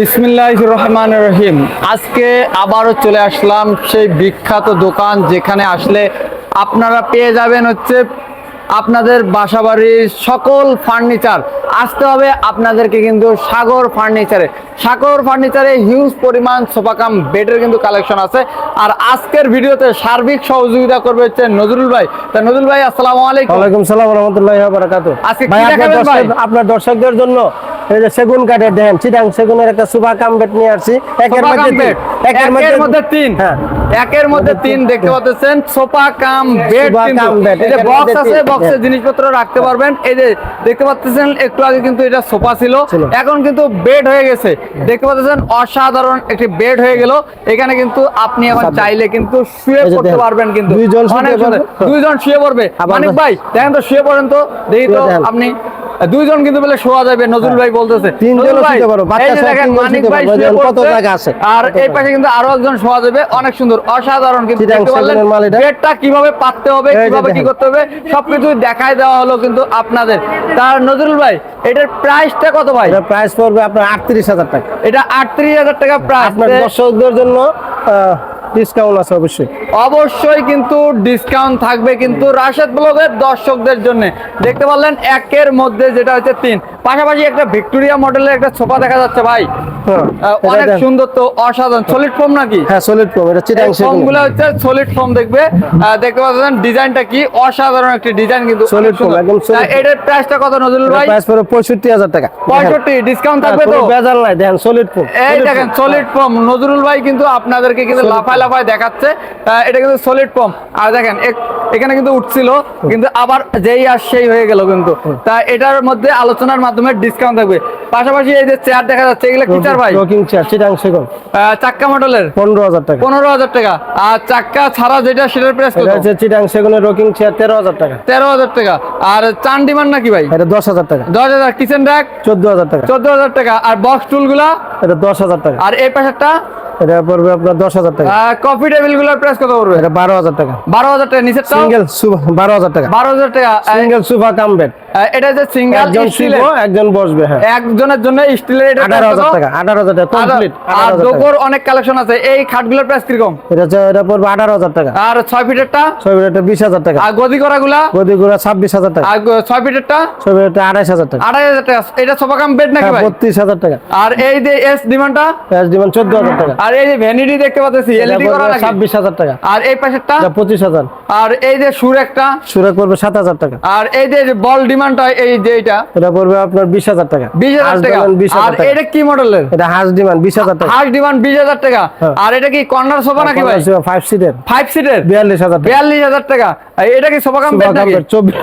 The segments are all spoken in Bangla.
বিসমিল্লাহ রহমান রহিম। আজকে আবারও চলে আসলাম সেই বিখ্যাত দোকান যেখানে আসলে আপনারা পেয়ে যাবেন হচ্ছে আপনাদের বাসাবাড়ির সকল ফার্নিচার। আসতে হবে আপনাদেরকে কিন্তু সাগর ফার্নিচারে। সাগর ফার্নিচারে হিউজ পরিমাণ সোফাকাম বেডের কিন্তু কালেকশন আছে। আর আজকের ভিডিওতে সার্বিক সহযোগিতা করবে হচ্ছে নজরুল ভাই। তা নজরুল ভাই আসসালামু আলাইকুম। ওয়ালাইকুম সালাম রহমতুল্লাহ বারাকাতু আজকে কি দেখাবেন ভাই? আপনার দর্শকদের জন্য এই যে সেগুন কাঠের দেন চিটাং সেগুনের একটা সুপার কাম বেড নিয়ে আসছি। একের মধ্যে একের মধ্যে তিন। হ্যাঁ। একের মধ্যে তিন দেখতে পাচ্ছেন সোফা কাম বেড সোফা এই যে বক্স আছে বক্সে হ্যাঁ। জিনিসপত্র রাখতে পারবেন। এই যে দেখতে পাচ্ছেন একটু আগে কিন্তু এটা সোফা ছিল। এখন কিন্তু বেড হয়ে গেছে। দেখতে পাচ্ছেন অসাধারণ একটি বেড হয়ে গেল। এখানে কিন্তু আপনি এখন চাইলে কিন্তু শুয়ে পড়তে পারবেন কিন্তু। দুইজন। শুয়ে পড়বে। মানিক ভাই দেখেন তো শুয়ে পড়েন তো। দেখি তো আপনি দুইজন কিন্তু বলে শোয়া যাবে নজরুল ভাই বলতেছে। ভাই, শুতে পারো, বাচ্চা দেখেন মানিক ভাই কত। জায়গা আছে। আর এই পাশে কিন্তু আরও একজন শোয়া যাবে অনেক সুন্দর অসাধারণ কিন্তু দেখতে পারলেন? বেডটা কীভাবে পাততে হবে কীভাবে কি করতে হবে সবকিছু দেখাই দেওয়া হলো কিন্তু আপনাদের। তার নজরুল ভাই এটার প্রাইসটা কত ভাই? এটা প্রাইস পড়বে আপনার আটত্রিশ হাজার টাকা। এটা আটত্রিশ হাজার টাকা প্রাইস আপনার দর্শকদের জন্য ডিসকাউন্ট আছে অবশ্যই। অবশ্যই কিন্তু ডিসকাউন্ট থাকবে কিন্তু রাশেদ ব্লগের দর্শকদের জন্য। দেখতে পারলেন একের মধ্যে যেটা হচ্ছে তিন। পাশাপাশি একটা ভিক্টোরিয়া মডেলের একটা সোফা দেখা যাচ্ছে ভাই। অনেক সুন্দর তো অসাধারণ। সলিড ফোম নাকি? হ্যাঁ সলিড ফোম এটা চিটাং সেগুনগুলো হচ্ছে সলিড ফোম দেখবে। দেখতে পাচ্ছেন ডিজাইনটা কি? অসাধারণ একটি ডিজাইন কিন্তু foam, সুন্দর। একদম এটার প্রাইসটা কত নজরুল ভাই? প্রাইস পঁয়ষট্টি হাজার টাকা। পঁয়ষট্টি ডিসকাউন্ট থাকবে তো? বেজাল নাই দেখেন সলিড ফোম এই দেখেন সলিড ফর্ম নজরুল ভাই কিন্তু আপনাদেরকে কিন্তু লাফায় লাফায় দেখাচ্ছে। এটা কিন্তু সলিড ফর্ম আর দেখেন এখানে কিন্তু উঠছিল কিন্তু আবার যেই আর সেই হয়ে গেল কিন্তু। তা এটার মধ্যে আলোচনার মাধ্যমে ডিসকাউন্ট থাকবে। পাশাপাশি এই যে চেয়ার দেখা যাচ্ছে এগুলো কি চেয়ার ভাই? রকিং চেয়ার চিটাং সেগুন। চাক্কা মডেলের পনেরো হাজার টাকা। পনেরো হাজার টাকা। আর চাক্কা ছাড়া যেটা সেটার প্রাইস কত? এটা হচ্ছে চিটাং সেগুনের রকিং চেয়ার তেরো হাজার টাকা। তেরো হাজার টাকা। আর চান ডিমান্ড নাকি ভাই? এটা দশ হাজার টাকা। দশ হাজার কিচেন র্যাক চোদ্দ হাজার টাকা। চোদ্দ হাজার টাকা। আর বক্স টুলগুলা এটা দশ হাজার টাকা। আর এই পাশেরটা? এটা পড়বে আপনার দশ হাজার টাকা কফি টেবিলগুলোর প্রাইস কত পড়বে এটা বারো হাজার টাকা বারো হাজার টাকা নিচের সিঙ্গেল বারো হাজার টাকা বারো হাজার টাকা সিঙ্গেল সুফা কাম বেড এটা যে সিঙ্গেল একজন শুইব একজন বসবে হ্যাঁ একজনের জন্য স্টিলের এটা আঠারো হাজার টাকা আঠারো হাজার টাকা কমপ্লিট আর ডোকোর অনেক কালেকশন আছে এই খাটগুলোর প্রাইস কীরকম এটা হচ্ছে এটা পড়বে আঠারো হাজার টাকা আর ছয় ফিটেরটা ছয় এটা বিশ হাজার টাকা আর গদি করা গুলা গদি গুড়া ছাব্বিশ হাজার টাকা আর গ- ছয় ফিটেরটা ছয় এটা আড়াইশ হাজার টাকা আড়াই হাজার টাকা এটা সোফা কাম বেড নাকি হ্যাঁ ভাই বত্রিশ হাজার টাকা আর এই যে এস ডিমান্ডটা দিবেন চোদ্দ হাজার টাকা আর এই যে ভ্যানিটি দেখতে পাচ্ছি এলইডি করা নাকি? ছাব্বিশ হাজার টাকা। আর এই পাশেরটা? এটা পঁচিশ হাজার। আর এই যে সুর একটা? সুরাক পড়বে সাত হাজার টাকা। আর এই যে বল ডিমান্ডটা এই যে এটা এটা পড়বে আপনার বিশ হাজার টাকা। বিশ হাজার হাঁস টাকা? আর এটা কি মডেলের এটা হাঁস ডিমান্ড বিশ হাজার টাকা। হার্স ডিমান্ড বিশ হাজার টাকা। আর এটা কি কর্নার সোফা নাকি ভাই? ফাইভ সিটের ফাইভ সিটের বিয়াল্লিশ হাজার টাকা। বিয়াল্লিশ হাজার টাকা। আর এটা কি সোফা কাম বেড নাকি চব্বিশ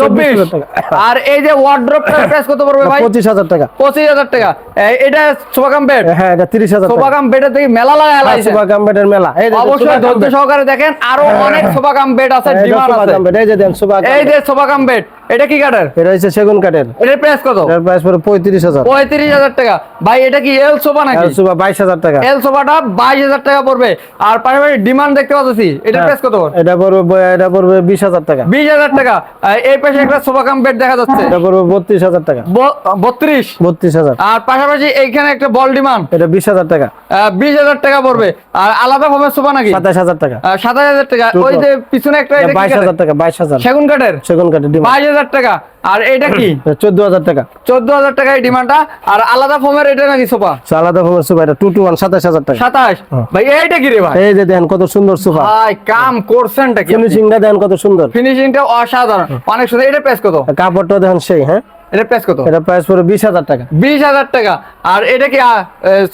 চব্বিশ। হাজার টাকা। আর এই যে ওয়ার্ড্রপ প্রাইস কত পড়বে ভাই? পঁচিশ হাজার টাকা। পঁচিশ হাজার টাকা। এটা সোফা কাম বেড হ্যাঁ এটা তিরিশ হাজার সোফা কাম বেডের থেকে মেলা লাগা হেলাইছে সুপার কাম বেডের মেলা। এই অবশ্যই ধৈর্য সহকারে দেখেন আরও অনেক সোফা কাম বেড আছে হ্যাঁ, ডিমান্ড আছে। এই যে দেন সুপার কাম এই যে সোফা কাম বেড এটা কি কাঠের? এটা হচ্ছে সেগুন কাঠের। এটার প্রাইস কত? এটার প্রাইস পড়ে পঁয়ত্রিশ হাজার। পঁয়ত্রিশ হাজার টাকা। ভাই এটা কি এল সোফা নাকি? আর সুপার বাইশ হাজার টাকা। এল সোফাটা বাইশ হাজার টাকা পড়বে। আর পাশাপাশি ডিমান্ড দেখতে পাচ্ছি। এটার হ্যাঁ, প্রাইস কত? এটা পড়বে এটা পড়বে বিশ হাজার টাকা। বিশ হাজার টাকা। এই পাশে একটা সোফা কাম বেড দেখা যাচ্ছে। এটা পড়বে বত্রিশ হাজার টাকা। বত্রিশ? বত্রিশ হাজার। আর পাশাপাশি এইখানে একটা বল ডিমান্ড এটা বিশ হাজার টাকা। বিশ হাজার টাকা পড়বে। আর আলাদা ভাবে সোফা নাকি? সাতাশ হাজার টাকা। সাতাশ হাজার টাকা। ওই যে পিছনে একটা বাইশ? হাজার টাকা বাইশ হাজার। সেগুন কাঠের? সেগুন কাঠের ডিমান্ড বাইশ হাজার টাকা। আর এটা কি? চোদ্দ হাজার টাকা। চোদ্দ হাজার টাকা এই ডিমান্ডটা। আর আলাদা ফোমের এটা নাকি সোফা? আলাদা ফোমের সোফা এটা টু টু ওয়ান সাতাশ হাজার টাকা। সাতাশ? হ্যাঁ। ভাই এইটা কি রে ভাই? এই যে দেখেন কত সুন্দর সোফা। ভাই কাম করছেনটা কি ফিনিশিংটা দেখেন কত সুন্দর। ফিনিশিংটা অসাধারণ। অনেক সুন্দর। এটা প্রাইস কত? কাপড়টা দেখেন সেই হ্যাঁ? এটা প্রাইস কত? এটা প্রাইস পড়বে বিশ হাজার টাকা। বিশ হাজার টাকা। আর এটা কি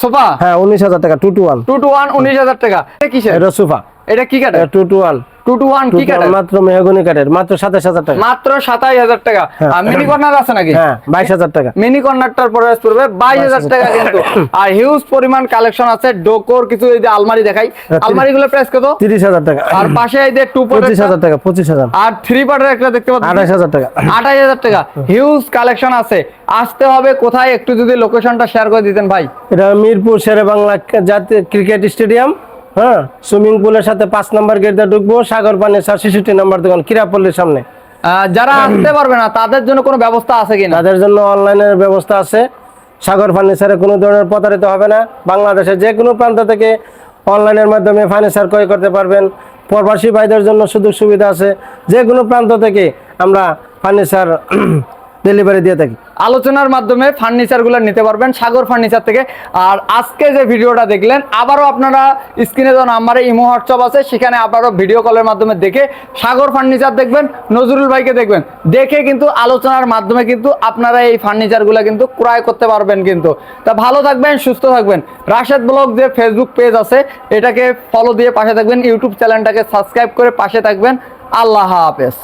সোফা? হ্যাঁ উনিশ হাজার টাকা two two one two two one উনিশ হাজার টাকা। এটা কিসের? এটা সোফা। এটা কি কাঠের? Two two one two two one কি মাত্র মেহগনি কাঠের মাত্র সাতাশ হাজার টাকা। মাত্র সাতাশ হাজার টাকা। হ্যাঁ। মিনি কর্নার আছে নাকি? হ্যাঁ বাইশ হাজার টাকা। মিনি কর্নারটার পড়বে বাইশ হাজার টাকা কিন্তু। আর হিউজ পরিমাণ কালেকশন আছে ডোকোর কিছু এই যে আলমারি দেখাই। তিরিশ- আলমারি গুলো প্রাইস কত? তিরিশ হাজার টাকা। আর পাশে এই যে টু পঁচিশ হাজার টাকা পঁচিশ হাজার। আর থ্রি পার্টের একটা দেখতে পাচ্ছি আঠাশ হাজার টাকা। আঠাশ হাজার টাকা। হিউজ কালেকশন আছে। আসতে হবে কোথায়? একটু যদি লোকেশনটা শেয়ার করে দিতেন ভাই। এটা মিরপুর শেরে বাংলা জাতীয় ক্রিকেট স্টেডিয়াম। হ্যাঁ সুইমিং পুলের সাথে পাঁচ নম্বর গেট দিয়ে ঢুকবো সাগর পানি সার ছেষট্টি নম্বর দোকান কিরাপল্লির সামনে। যারা আসতে পারবে না তাদের জন্য কোনো ব্যবস্থা আছে কিনা? তাদের জন্য অনলাইনের ব্যবস্থা আছে। সাগর ফার্নিচারে কোনো ধরনের প্রতারিত হবে না। বাংলাদেশের যে কোনো প্রান্ত থেকে অনলাইনের মাধ্যমে ফার্নিচার ক্রয় করতে পারবেন। প্রবাসী ভাইদের জন্য সুযোগ সুবিধা আছে। যে কোনো প্রান্ত থেকে আমরা ফার্নিচার ডেলিভারি দিয়ে থাকি। আলোচনার মাধ্যমে ফার্নিচারগুলো নিতে পারবেন, সাগর ফার্নিচার থেকে। আর আজকে যে ভিডিওটা দেখলেন, আবারও আপনারা স্ক্রিনে যে নাম্বারে ইমো, হোয়াটসঅ্যাপ আছে, সেখানে আবারও ভিডিও কলের মাধ্যমে দেখে সাগর ফার্নিচার দেখবেন, নজরুল ভাইকে দেখবেন। দেখে কিন্তু আলোচনার মাধ্যমে কিন্তু আপনারা এই ফার্নিচারগুলো কিন্তু ক্রয় করতে পারবেন কিন্তু। তা ভালো থাকবেন, সুস্থ থাকবেন। রাশেদ ব্লগ যে ফেসবুক পেজ আছে, এটাকে ফলো দিয়ে পাশে থাকবেন ইউটিউব চ্যানেলটাকে সাবস্ক্রাইব করে পাশে থাকবেন। আল্লাহ হাফেজ।